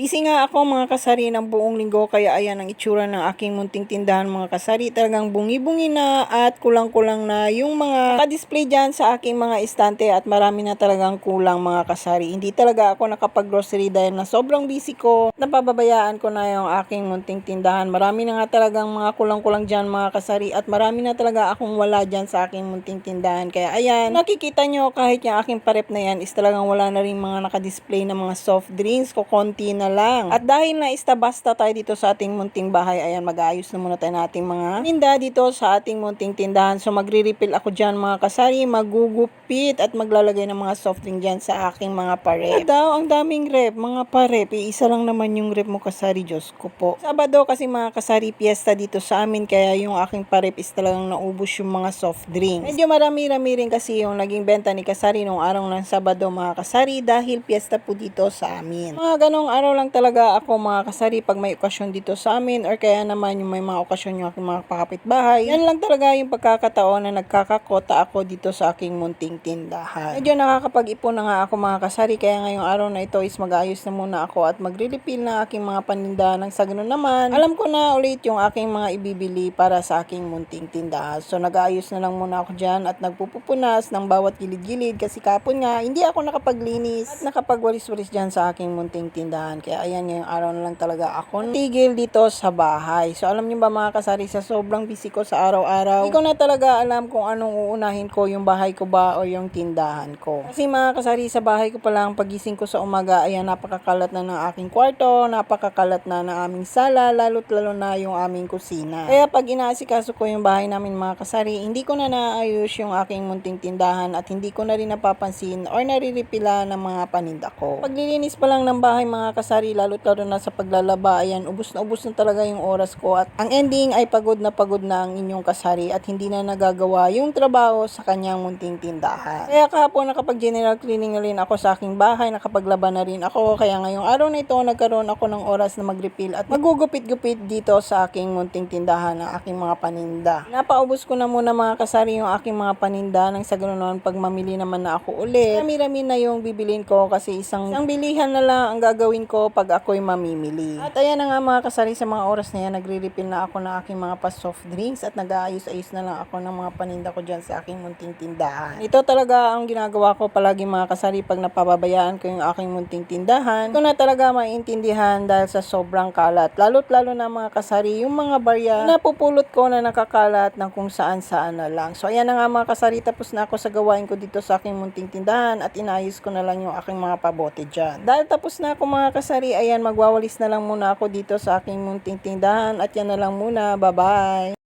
Busy nga ako mga kasari ng buong linggo kaya ayan ang itsura ng aking munting tindahan mga kasari. Talagang bungi-bungi na at kulang-kulang na yung mga ka-display dyan sa aking mga istante at marami na talagang kulang mga kasari. Hindi talaga ako nakapag-grocery dahil na sobrang busy ko. Napababayaan ko na yung aking munting tindahan. Marami na nga talagang mga kulang-kulang dyan mga kasari at marami na talaga akong wala dyan sa aking munting tindahan. Kaya ayan, nakikita nyo kahit yung aking parep na yan is talagang wala na rin mga nakadisplay na mga soft drinks ko konti na lang. At dahil na basta tayo dito sa ating munting bahay, ayan mag-aayos na muna tayo nating mga tinda dito sa ating munting tindahan. So magre-refill ako dyan mga kasari, magugupit at maglalagay ng mga soft drink dyan sa aking mga parep. At daw, ang daming rep, mga parep. Isa lang naman yung rep mo kasari, Diyos ko po. Sabado kasi mga kasari, piyesta dito sa amin, kaya yung aking parep is talagang naubos yung mga soft drinks. Medyo marami-rami rin kasi yung naging benta ni kasari nung araw ng Sabado mga kasari dahil piyesta po dito sa amin. Mga ganong araw lang talaga ako mga kasari pag may okasyon dito sa amin or kaya naman yung may mga okasyon yung aking mga kapitbahay. Yan lang talaga yung pagkakataon na nagkakakota ako dito sa aking munting tindahan. Medyo nakakapag-ipon na nga ako mga kasari kaya ngayong araw na ito is mag-ayos na muna ako at magre-refill na aking mga paninda ng sa ganun naman. Alam ko na ulit yung aking mga ibibili para sa aking munting tindahan. So nag-ayos na lang muna ako dyan at nagpupupunas ng bawat gilid-gilid kasi kapon nga hindi ako nakapaglinis at nakapagwalis-walis dyan sa aking munting tindahan. Kaya ayan ngayong araw na lang talaga ako tigil dito sa bahay. So alam niyo ba mga kasari sa sobrang busy ko sa araw-araw, hindi ko na talaga alam kung anong uunahin ko, yung bahay ko ba o yung tindahan ko. Kasi mga kasari sa bahay ko pa lang pagising ko sa umaga, ayan napakakalat na ng aking kwarto, napakakalat na ng aming sala, lalo't lalo na yung aming kusina. Kaya pag inaasikaso ko yung bahay namin mga kasari, hindi ko na naayos yung aking munting tindahan at hindi ko na rin napapansin or nariripila ng mga paninda ko. Paglilinis pa lang ng bahay mga kasari, lalo't lalo na sa paglalaba, ayan, ubus na ubus na talaga yung oras ko at ang ending ay pagod na pagod na ang inyong kasari at hindi na nagagawa yung trabaho sa kanyang munting tindahan. Kaya kahapon nakapag general cleaning na rin ako sa aking bahay, nakapaglaba na rin ako, kaya ngayong araw na ito nagkaroon ako ng oras na mag-refill at magugupit-gupit dito sa aking munting tindahan ng aking mga paninda. Napaubos ko na muna mga kasari yung aking mga paninda nang sa ganoon pag mamili naman na ako ulit. Rami-rami na yung bibilin ko kasi isang, isang bilihan na lang ang gagawin ko pag ako'y mamimili. At ayan na nga mga kasari sa mga oras na yan, nagre-refill na ako ng aking mga pa-soft drinks at nag-aayos-ayos na lang ako ng mga paninda ko dyan sa aking munting tindahan. Ito talaga ang ginagawa ko palagi mga kasari pag napababayaan ko yung aking munting tindahan. Ito na talaga maintindihan dahil sa sobrang kalat. Lalo't lalo na mga kasari, yung mga barya na napupulot ko na nakakalat ng kung saan-saan na lang. So ayan na nga mga kasari, tapos na ako sa gawain ko dito sa aking munting tindahan at inayos ko na lang yung aking mga pabote dyan. Dahil tapos na ako mga kasari, ayan magwawalis na lang muna ako dito sa aking munting tindahan at yan na lang muna. Bye-bye!